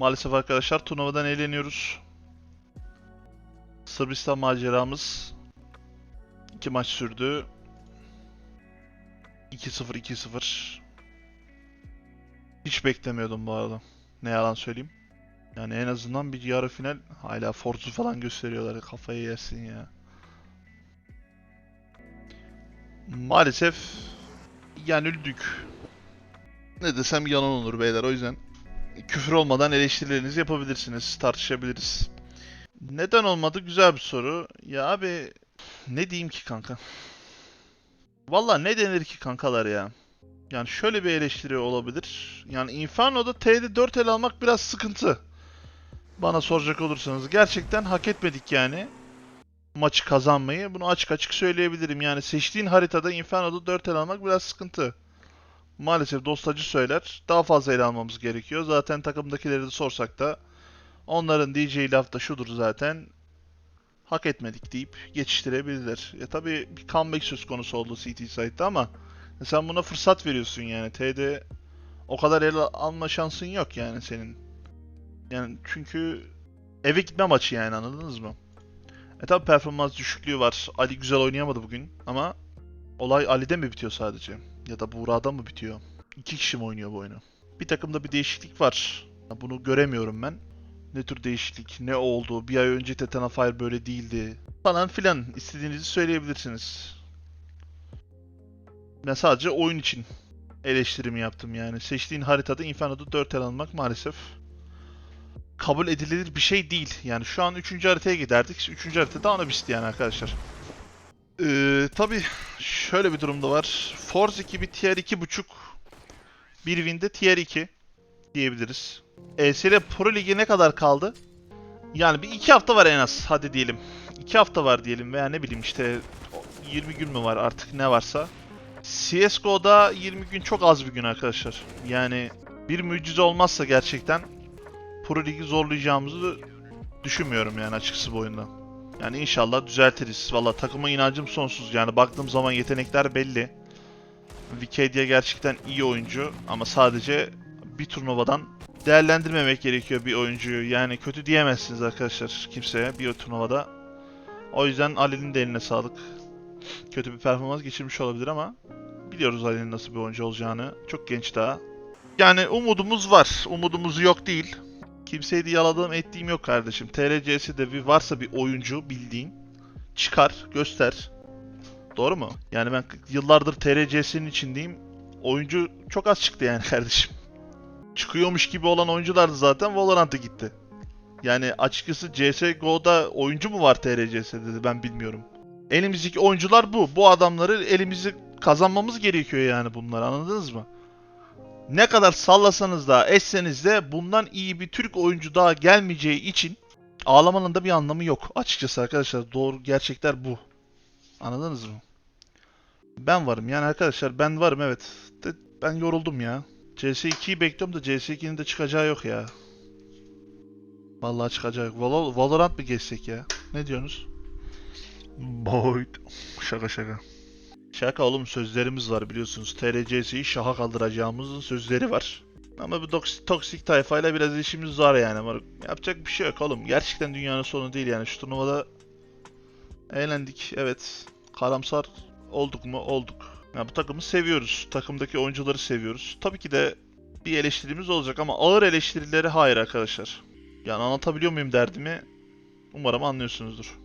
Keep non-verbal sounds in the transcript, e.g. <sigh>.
Maalesef arkadaşlar turnuvadan eğleniyoruz. Sırbistan maceramız iki maç sürdü. 2-0 2-0. Hiç beklemiyordum bu arada. Ne yalan söyleyeyim. Yani en azından bir yarı final hala Forza falan gösteriyorlar. Kafayı yersin ya. Maalesef yenildik. Ne desem yalan olur beyler o yüzden küfür olmadan eleştirilerinizi yapabilirsiniz, tartışabiliriz. Neden olmadı? Güzel bir soru. Ya abi ne diyeyim ki kanka? Valla ne denir ki kankalar ya? Yani şöyle bir eleştiri olabilir. Yani Inferno'da T'de 4 el almak biraz sıkıntı. Bana soracak olursanız. Gerçekten hak etmedik yani. Maçı kazanmayı. Bunu açık açık söyleyebilirim. Yani seçtiğin haritada Inferno'da 4 el almak biraz sıkıntı. Maalesef dostacı söyler. Daha fazla ele almamız gerekiyor. Zaten takımdakileri de sorsak da onların diyeceği laf da şudur zaten. Hak etmedik deyip geçiştirebilirler. Ya tabii bir comeback söz konusu oldu CT site'da ama sen buna fırsat veriyorsun yani. TD o kadar ele alma şansın yok yani senin. Yani çünkü eve gitme maçı yani anladınız mı? E tabi performans düşüklüğü var. Ali güzel oynayamadı bugün ama olay Ali'de mi bitiyor sadece? Ya da Buğra'da mı bitiyor? İki kişi mi oynuyor bu oyunu? Bir takımda bir değişiklik var. Bunu göremiyorum ben. Ne tür değişiklik, ne oldu, bir ay önce Tetana Fire böyle değildi falan filan istediğinizi söyleyebilirsiniz. Ben sadece oyun için eleştirimi yaptım yani. Seçtiğin haritada Inferno'da 4 el almak maalesef kabul edilir bir şey değil. Yani şu an 3. haritaya giderdik. 3. haritada Anabist yani arkadaşlar. Ee, tabii şöyle bir durumda var. Force ekibi tier 2.5 bir win'de tier 2 diyebiliriz. ESL Pro Ligi ne kadar kaldı? Yani bir iki hafta var en az hadi diyelim. İki hafta var diyelim veya ne bileyim işte 20 gün mü var artık ne varsa. CSGO'da 20 gün çok az bir gün arkadaşlar. Yani bir mucize olmazsa gerçekten Pro Ligi zorlayacağımızı düşünmüyorum yani açıkçası bu oyunda. Yani inşallah düzeltiriz. Valla takıma inancım sonsuz. Yani baktığım zaman yetenekler belli. Wikidia gerçekten iyi oyuncu ama sadece bir turnuvadan değerlendirmemek gerekiyor bir oyuncuyu. Yani kötü diyemezsiniz arkadaşlar kimseye bir turnuvada. O yüzden Ali'nin de eline sağlık. Kötü bir performans geçirmiş olabilir ama biliyoruz Ali'nin nasıl bir oyuncu olacağını. Çok genç daha. Yani umudumuz var. Umudumuz yok değil. Kimseyi de yaladığım ettiğim yok kardeşim. TRC'de bir varsa bir oyuncu bildiğin çıkar, göster. Doğru mu? Yani ben yıllardır TRC'sinin içindeyim. Oyuncu çok az çıktı yani <laughs> kardeşim. Çıkıyormuş gibi olan oyunculardı zaten Valorant'a gitti. Yani açıkçası CSGO'da oyuncu mu var TRC'de dedi ben bilmiyorum. Elimizdeki oyuncular bu. Bu adamları elimizi kazanmamız gerekiyor yani bunlar anladınız mı? Ne kadar sallasanız da etseniz de bundan iyi bir Türk oyuncu daha gelmeyeceği için ağlamanın da bir anlamı yok. Açıkçası arkadaşlar doğru gerçekler bu. Anladınız mı? Ben varım yani arkadaşlar ben varım evet. De, ben yoruldum ya. CS2'yi bekliyorum da CS2'nin de çıkacağı yok ya. Vallahi çıkacağı yok. Val- Valorant mı geçsek ya? Ne diyorsunuz? Boyd. Şaka şaka. Şaka oğlum sözlerimiz var biliyorsunuz. TRC'yi şaha kaldıracağımızın sözleri var. Ama bu toksik, toksik tayfayla biraz işimiz var yani. Yapacak bir şey yok oğlum. Gerçekten dünyanın sonu değil yani. Şu turnuvada eğlendik. Evet. Karamsar olduk mu? Olduk. Ya bu takımı seviyoruz. Takımdaki oyuncuları seviyoruz. Tabii ki de bir eleştirimiz olacak ama ağır eleştirileri hayır arkadaşlar. Yani anlatabiliyor muyum derdimi? Umarım anlıyorsunuzdur.